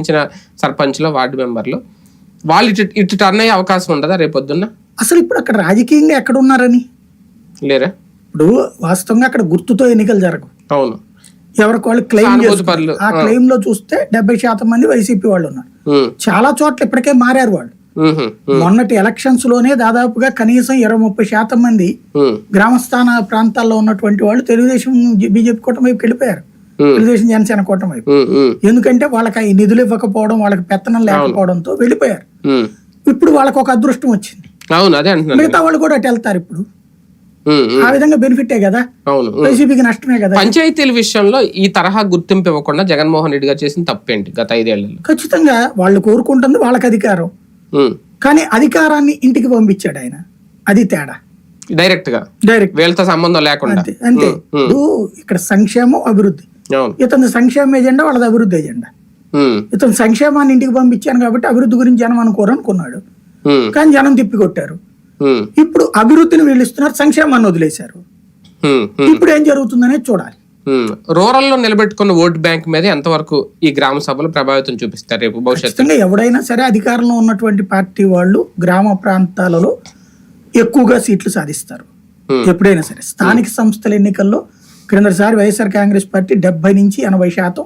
ఇచ్చిన సర్పంచ్లో వార్డు మెంబర్లు. వాళ్ళు ఇటు ఇటు టర్న్ అయ్యే అవకాశం ఉండదా రేపొద్దున్న? అసలు ఇప్పుడు అక్కడ రాజకీయంగా ఎక్కడ ఉన్నారని లేరా? ఇప్పుడు వాస్తవంగా అక్కడ గుర్తుతో ఎన్నికలు జరగవు. అవును. ఎవరికి వాళ్ళు క్లెయిమ్. పరులు. ఆ క్లెయిమ్లో చూస్తే డెబ్బై శాతం మంది వైసీపీ వాళ్ళు ఉన్నారు. ఉమ్, చాలా చోట్ల ఇప్పటికే మారారు వాళ్ళు. ఉమ్, మొన్నటి ఎలక్షన్స్లోనే దాదాపుగా కనీసం ఇరవై ముప్పై శాతం మంది ఉమ్, గ్రామస్థాన ప్రాంతాల్లో ఉన్నటువంటి వాళ్ళు తెలుగుదేశం బీజేపీ కూటమి వైపు వెళ్ళిపోయారు. తెలుగుదేశం జనసేన కూటమి ఎందుకంటే వాళ్ళకి నిధులు ఇవ్వకపోవడం వాళ్ళకి పెత్తనం లేకపోవడంతో వెళ్ళిపోయారు. ఇప్పుడు వాళ్ళకి ఒక అదృష్టం వచ్చింది. మిగతా వాళ్ళు కూడా అటు వెళ్తారు ఇప్పుడు. ఆ విధంగా బెనిఫిటే కదా. వైసీపీకి నష్టమే కదా? పంచాయతీల విషయంలో ఈ తరహా గుర్తింపు ఇవ్వకుండా జగన్మోహన్ రెడ్డి గారు చేసిన తప్పేంటి గత ఐదేళ్ళలో? ఖచ్చితంగా వాళ్ళు కోరుకుంటుంది వాళ్ళకి అధికారం. కానీ అధికారాన్ని ఇంటికి పంపించాడు ఆయన. అది తేడా. డైరెక్ట్గా డైరెక్ట్. వీళ్ళతో సంబంధం లేకుండా? అంతే ఇక్కడ సంక్షేమం అభివృద్ధి. ఇతని సంక్షేమ ఎజెండా వాళ్ళది అభివృద్ధి ఎజెండా. ఇతను సంక్షేమాన్ని ఇంటికి పంపించాను కాబట్టి అభివృద్ధి గురించి జనం అనుకోరు అనుకున్నాడు. కానీ జనం తిప్పికొట్టారు. ఇప్పుడు అభివృద్ధిని వీళ్ళు ఇస్తున్నారు సంక్షేమాన్ని వదిలేశారు. ఇప్పుడు ఏం జరుగుతుందనేది చూడాలి. రూరల్లో నిలబెట్టుకున్న ఓట్ బ్యాంక్ మీద ఎంతవరకు ఈ గ్రామ సభలు ప్రభావితం చూపిస్తారు రేపు భవిష్యత్తు ఖచ్చితంగా ఎవడైనా సరే అధికారంలో ఉన్నటువంటి పార్టీ వాళ్ళు గ్రామ ప్రాంతాలలో ఎక్కువగా సీట్లు సాధిస్తారు. ఎప్పుడైనా సరే స్థానిక సంస్థల ఎన్నికల్లో క్రిందసారి వైఎస్ఆర్ కాంగ్రెస్ పార్టీ డెబ్బై నుంచి ఎనభై శాతం.